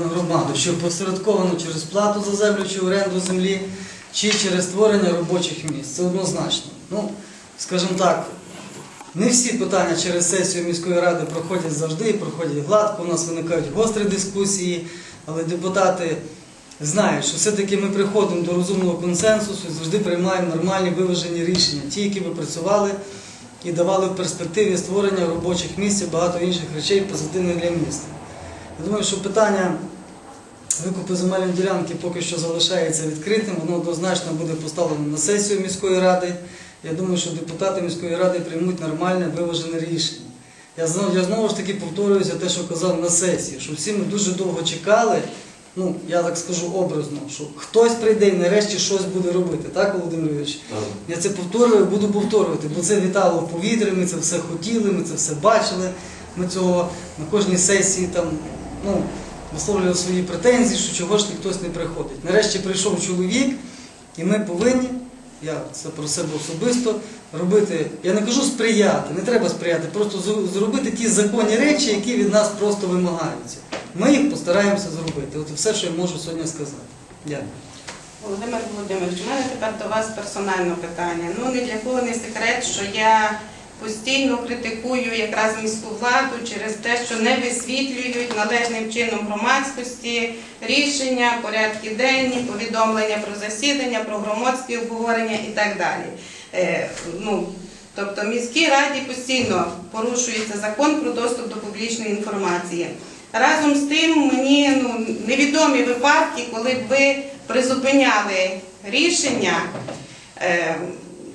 на громаду, що посередковано через плату за землю чи оренду землі, чи через створення робочих місць. Це однозначно. Ну, скажімо так, не всі питання через сесію міської ради проходять завжди, проходять гладко. У нас виникають гострі дискусії, але депутати знають, що все-таки ми приходимо до розумного консенсусу і завжди приймаємо нормальні виважені рішення, ті, які би працювали і давали в перспективі створення робочих місць і багато інших речей позитивних для міста. Я думаю, що питання викупу земельної ділянки поки що залишається відкритим, воно однозначно буде поставлено на сесію міської ради. Я думаю, що депутати міської ради приймуть нормальне виважене рішення. Я знову, я знову ж таки повторююся те, що казав на сесії, що всі ми дуже довго чекали, ну я так скажу образно, що хтось прийде і нарешті щось буде робити, так, Володимир Юрійович? Я це повторюю, буду повторювати, бо це вітало в повітрі, ми це все хотіли, ми це все бачили. Ми цього на кожній сесії там, ну, висловлювали свої претензії, що чого ж хтось не приходить. Нарешті прийшов чоловік, і ми повинні, я це про себе особисто, робити, я не кажу сприяти, не треба сприяти, просто зробити ті законні речі, які від нас просто вимагаються. Ми їх постараємося зробити. От все, що я можу сьогодні сказати. Дякую. Володимир Володимирович, у мене тепер до вас персональне питання. Ну ні для кого не секрет, що я постійно критикую якраз міську владу через те, що не висвітлюють належним чином громадськості рішення, порядки денні, повідомлення про засідання, про громадські обговорення і так далі. Е, ну, Тобто міській раді постійно порушується закон про доступ до публічної інформації. Разом з тим мені ну, невідомі випадки, коли б ви призупиняли рішення е,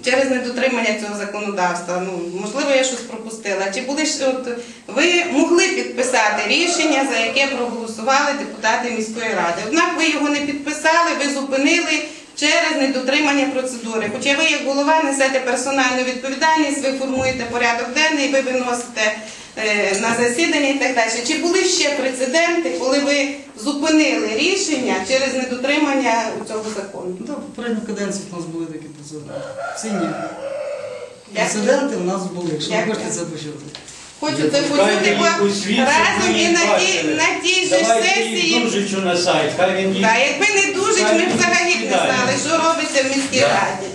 через недотримання цього законодавства. Ну, можливо, я щось пропустила. Чи були ж от ви могли підписати рішення, за яке проголосували депутати міської ради? Однак ви його не підписали, ви зупинили через недотримання процедури. Хоча ви, як голова, несете персональну відповідальність, ви формуєте порядок денний, ви виносите е, на засідання і так далі. Чи були ще прецеденти, коли ви зупинили рішення через недотримання цього закону? Ну, так, в попередній каденції в нас були такі прецеденти. Ці ні. Прецеденти у нас були, якщо ви хочете це почути. Хочу це почути, бо у разом і на тій, же ж Давайте їх сесії. На сайт, хай він їх... Та якби не ми взагалі не знали, що робиться в міській раді.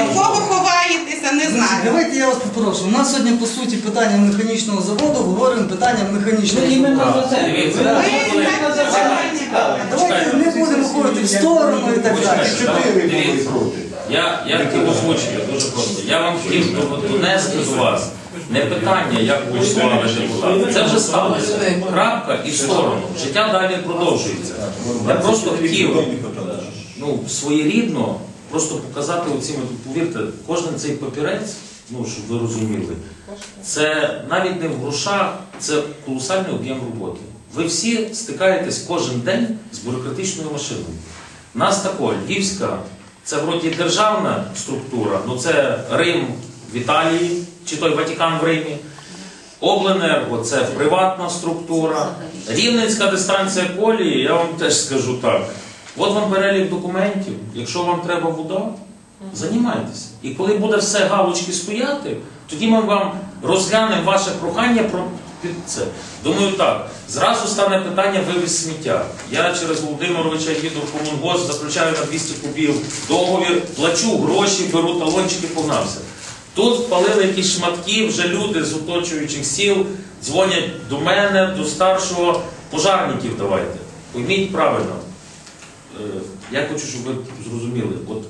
Від кого ховаєтеся, не знаю. Давайте я вас попрошу. У нас сьогодні, по суті, питання механічного заводу, говоримо питання механічного Ну, заводу. Давайте не будемо ходити в сторону і так далі. Чотири були проти. Я, я дуже просто. Я вам хотів донести до вас не питання, як голосували депутати. Це вже сталося. Крапка і сторону. Життя далі продовжується. Я просто хотів ну, своєрідно просто показати оцими, повірте, кожен цей папірець, ну, щоб ви розуміли, це навіть не в грошах, це колосальний об'єм роботи. Ви всі стикаєтесь кожен день з бюрократичною машиною. Нас тако, Львівська, це вроді державна структура, ну це Рим в Італії, чи той Ватикан в Римі. Обленерго це приватна структура. Рівненська дистанція колії, я вам теж скажу так. От вам перелік документів. Якщо вам треба вода, займайтеся. І коли буде все галочки стояти, тоді ми вам розглянемо ваше прохання про це. Думаю, так. Зразу стане питання вивіз сміття. Я через Володимировича їду в комунгос, заключаю на 200 кубів договір, плачу гроші, беру талончики, погнався. Тут впалили якісь шматки, вже люди з оточуючих сіл дзвонять до мене, до старшого пожарників давайте. Пойміть правильно. Е, Я хочу, щоб ви зрозуміли, от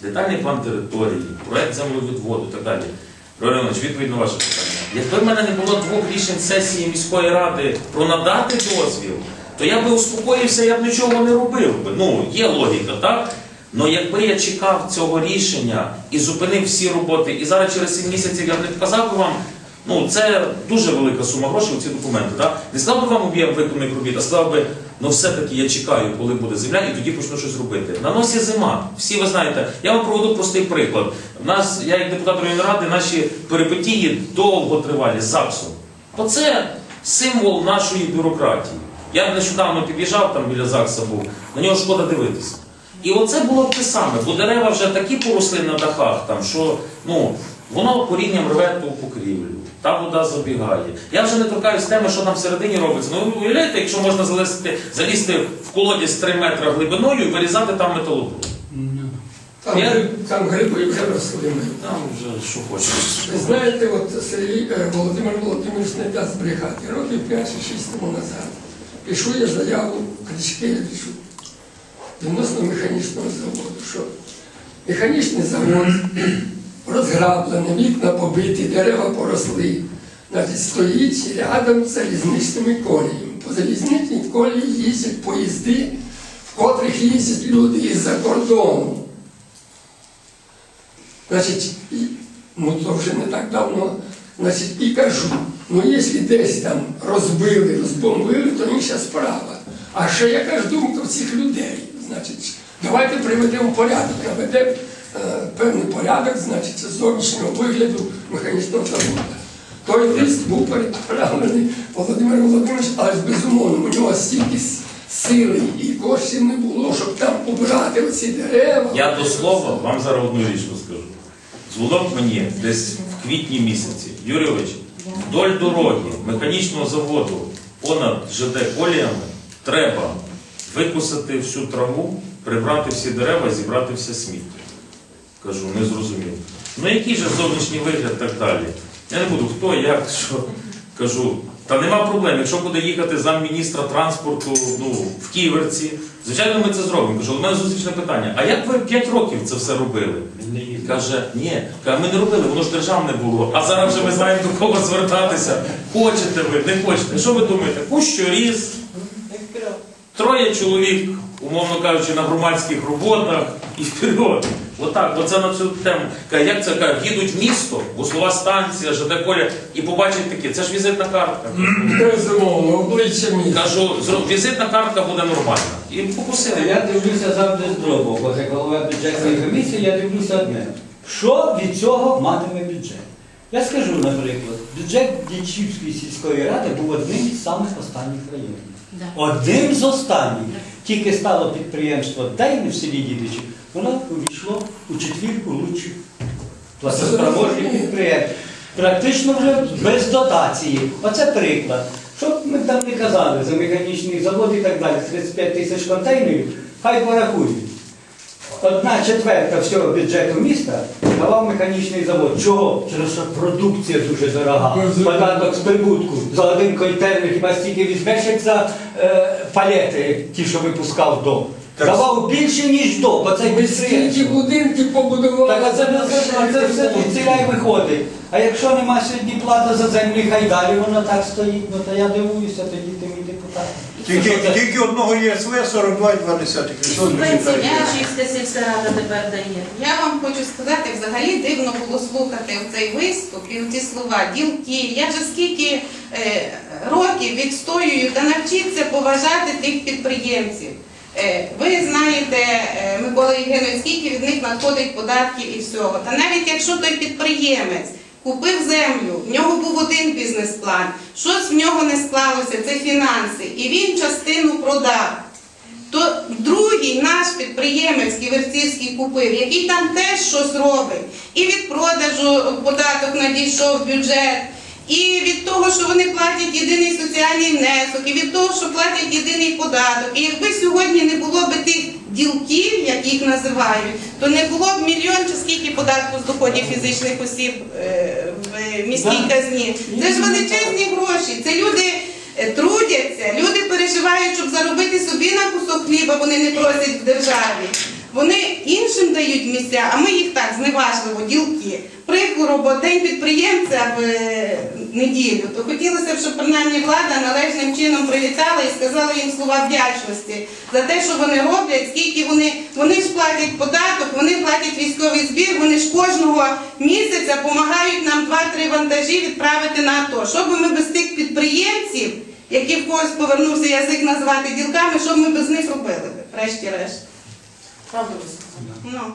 детальний план території, проект землевідводу і так далі. Іванович, відповідь на ваше питання. Якби в мене не було двох рішень сесії міської ради про надати дозвіл, то я би успокоївся, я б нічого не робив. Ну, є логіка, так? Але якби я чекав цього рішення і зупинив всі роботи, і зараз через 7 місяців я б не показав би вам, ну це дуже велика сума грошей у ці документи. Так? Не сказав би вам об'єм виконаних робіт, а сказав би, ну все-таки я чекаю, коли буде земля, і тоді почну щось робити. На носі зима. Всі ви знаєте, я вам проведу простий приклад. В нас, я як депутат районної ради, наші перипетії довго тривалі з ЗАГСом. Оце символ нашої бюрократії. Я нещодавно під'їжджав там біля ЗАГСа був, на нього шкода дивитися. І оце було б те саме, бо дерева вже такі поросли на дахах, там, що ну, воно корінням рве ту покрівлю. та вода забігає. Я вже не торкаюсь теми, що там всередині робиться. Ну ви уявляєте, якщо можна залізти, залізти в колодязь 3 метри глибиною і вирізати там металобрухт. Там, Я- там гриби вже росли. Там вже що хочеш. Ви знаєте, от Сергій е, Володимир Володимирович не дасть брехати. Років 5-6 тому назад. Пишу я заяву Кричкевичу відносно механічного заводу, що механічний завод розграблений, вікна побиті, дерева поросли. Значить, стоїть рядом з залізничними коліями. По залізничній колії їздять поїзди, в котрих їздять люди із-за кордону. Значить, і, ну то вже не так давно, значить, і кажу, ну якщо десь там розбили, розбомбили, то інша справа. А ще яка ж думка в цих людей? Значить, давайте приведемо порядок, наведемо е, певний порядок, значить, зовнішнього вигляду механічного заводу. Той лист був переправлений Володимир Володимирович, але безумовно, у нього стільки сили і коштів не було, щоб там убирати оці дерева. Я до слова вам зараз одну річ розкажу. Дзвонок мені десь в квітні місяці. Юрійович, вдоль дороги механічного заводу понад ЖД коліями треба викусати всю траву, прибрати всі дерева зібрати все сміття. Кажу, не зрозумів. Ну який же зовнішній вигляд так далі? Я не буду хто, як, що. Кажу, та нема проблем. Якщо буде їхати замміністра транспорту ну, в Ківерці, звичайно, ми це зробимо. Кажу, у мене зустрічне питання. А як ви 5 років це все робили? Каже, ні, каже, ми не робили, воно ж державне було. А зараз вже ми знаємо до кого звертатися. Хочете ви, не хочете. Що ви думаєте? Кущоріз, троє чоловік, умовно кажучи, на громадських роботах і вперед. Отак, оце на цю тему. Каже, як це каже, їдуть в місто, услова станція, ЖД Коля, і побачать таке. Це ж візитна картка. Безумовно, обличчя міста. Кажу, зро- візитна картка буде нормальна. І покусили. Я дивлюся завжди з другого, бо як голова бюджетної комісії, я дивлюся одне. Що від цього матиме бюджет? Я скажу, наприклад, бюджет Дячівської сільської ради був одним із самих останніх районів. Одним з останніх. Тільки стало підприємство Дейни в селі Дідичі, воно увійшло у четвірку лучших платоспроможних підприємств. Практично вже без дотації. Оце приклад. Щоб ми там не казали за механічний завод і так далі, 35 тисяч контейнерів, хай порахують. Одна четверта всього бюджету міста давав механічний завод. Чого? Через що продукція дуже дорога. Податок з прибутку. За один контейнер хіба стільки візьмеш, як за е, палети, ті, що випускав до. Давав більше, ніж до, бо це скільки будинків побудували? Так, а це, це, це все ціля й виходить. А якщо нема сьогодні плати за землі, хай далі воно так стоїть. Ну то я дивуюся тоді тим і депутатам. Тільки, тільки одного ЄСВ 42,2. Субвенції Яшівська сільська рада тепер дає. Я вам хочу сказати, взагалі дивно було слухати цей виступ і ці слова ділки. Я вже скільки е, років відстоюю та навчіться поважати тих підприємців. Е, ви знаєте, е, Микола Євгенович, скільки від них надходить податків і всього. Та навіть якщо той підприємець купив землю, в нього був один бізнес-план, щось в нього не склалося, це фінанси, і він частину продав то другий наш підприємець Ківерцівський купив, який там теж щось робить. І від продажу податок надійшов в бюджет, і від того, що вони платять єдиний соціальний внесок, і від того, що платять єдиний податок. І якби сьогодні не було б тих ділків, як їх називають, то не було б мільйон чи скільки податку з доходів фізичних осіб е, в міській казні. Це ж величезні гроші. Це люди е, трудяться, люди переживають, щоб заробити собі на кусок хліба, вони не просять в державі. Вони іншим дають місця, а ми їх так зневажливо, ділки. Прикро, бо день підприємця в е, неділю, то хотілося б, щоб принаймні влада належним чином привітала і сказала їм слова вдячності за те, що вони роблять, скільки вони, вони ж платять податок, вони платять військовий збір, вони ж кожного місяця допомагають нам 2-3 вантажі відправити на АТО. Що би ми без тих підприємців, які в когось повернувся язик назвати ділками, що ми без них робили, би, врешті-решт. Правду ви сказали. Ну.